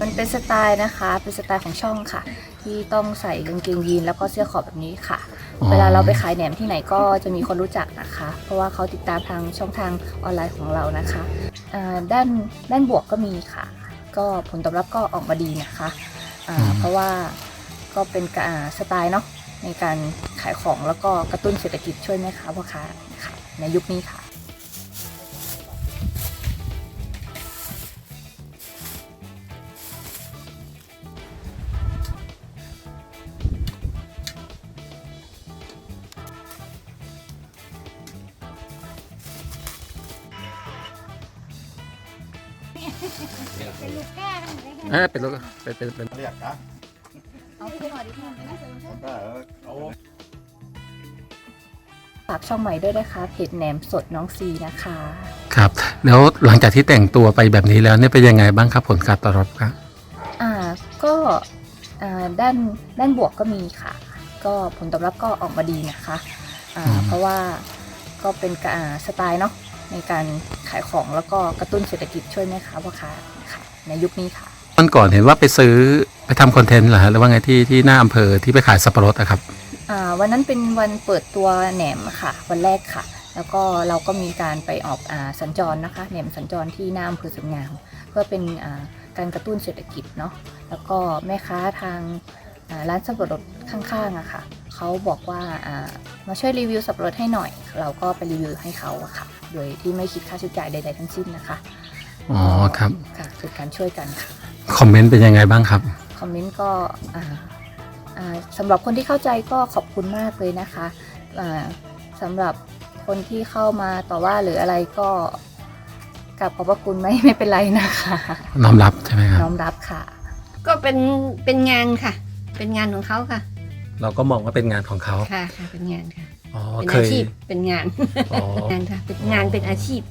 มันเป็นสไตล์นะคะ เป็นสไตล์ของช่องค่ะ ที่ต้องใส่กางเกงยีนแล้วก็เสื้อขอบแบบนี้ค่ะ อ๋อ เวลาเราไปขายแหนมที่ไหนก็จะมีคนรู้จักนะคะ เพราะว่าเขาติดตามทางช่องทางออนไลน์ของเรานะคะอ่าด้านด้านบวกก็มีค่ะ ก็ผลตอบรับก็ออกมาดีนะคะอ่าอืม เพราะว่าก็เป็นกอ่าสไตล์เนาะในการขายของแล้วก็กระตุ้นเศรษฐกิจช่วยแม่ค้าพ่อค้าค่ะในยุคนี้ค่ะ เป็นลูกแก้กันเลยเออเป็นรถเป็นเป็นเป็นเรียกนะเอาขึ้นมาดิค่ะก็เอาฝากช่องใหม่ด้วยนะคะเพจแหนมสดน้องซีนะคะ ครับ แล้วหลังจากที่แต่งตัวไปแบบนี้แล้วเนี่ยเป็นยังไงบ้างครับผลการตอบรับครับอ่าก็อ่าด้านด้านบวกก็มีค่ะ ก็ผลตอบรับก็ออกมาดีนะคะอ่าอืมเพราะว่าก็เป็นกอ่าสไตล์เนาะในการ ขายของแล้วก็กระตุ้นเศรษฐกิจช่วยแม่ค้าพ่อค้าค่ะในยุคนี้ค่ะวันก่อนเห็นว่าไปซื้อไปทำคอนเทนต์เหรอฮะหรือว่าไงที่ที่หน้าอำเภอที่ไปขายสับปะรดอะครับ อ่าวันนั้นเป็นวันเปิดตัวแหนมค่ะ วันแรกค่ะ แล้วก็เราก็มีการไปออกอาสัญจรนะคะแหนมสัญจรที่หน้าอำเภอสวนงาม เพื่อเป็นอ่าการกระตุ้นเศรษฐกิจเนาะแล้วก็แม่ค้าทางอ่าร้านสับปะรดข้างๆอะค่ะเขาบอกว่าอ่ามาช่วยรีวิวสับปะรดให้หน่อย เราก็ไปรีวิวให้เขาอะค่ะ โดยที่ไม่คิดค่าใช้จ่ายใด ๆ ทั้งสิ้นนะคะอ๋อครับค่ะคือการช่วยกันค่ะคอมเมนต์เป็นยังไงบ้างครับ คอมเมนต์ก็อ่าอ่าสำหรับคนที่เข้าใจก็ขอบคุณมากเลยนะคะอ่าสำหรับคนที่เข้ามาต่อว่าหรืออะไรก็กลับขอบพระคุณไม่ไม่เป็นไรนะคะน้อมรับใช่ไหมครับน้อมรับค่ะ ก็เป็นเป็นงานค่ะ เป็นงานของเขาค่ะ เราก็มองว่าเป็นงานของเขาค่ะค่ะเป็นงานค่ะอ๋อเป็นเคอายชีพเป็นงานอ๋องานค่ะเป็นงานเป็นอาชีพ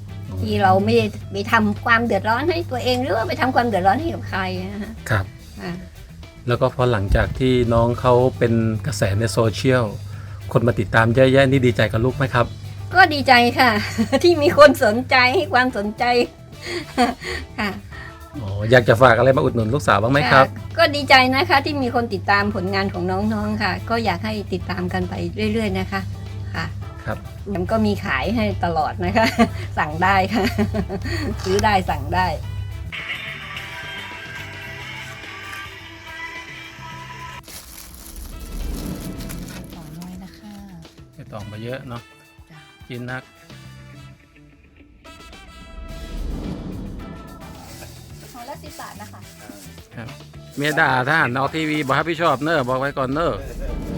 ที่เราไม่ได้ไปทำความเดือดร้อนให้ตัวเองหรือว่าไปทำความเดือดร้อนให้กับใครนะฮะครับอ่าแล้วก็พอหลังจากที่น้องเขาเป็นกระแสในโซเชียลคนมาติดตามเยอะแยะนี่ดีใจกับลูกไหมครับ ก็ดีใจค่ะ ที่มีคนสนใจให้ความสนใจ ค่ะ อ๋ออยากจะฝากอะไรมาอุดหนุนลูกสาวบ้างไหมครับะก็ดีใจนะคะที่มีคนติดตามผลงานของน้องๆค่ะ ก็อยากให้ติดตามกันไปเรื่อยๆนะคะค่ะครับ มันก็มีขายให้ตลอดนะคะ สั่งได้ค่ะ ซื้อได้สั่งได้ ต่อน้อยนะคะ ไม่ต้องมาเยอะเนาะกินนัก ห่อละสิบบาทนะคะ ครับเมียด่าทหารออกทีวีบอกให้พี่ชอบเนอะบอกไว้ก่อนเนอะ เออ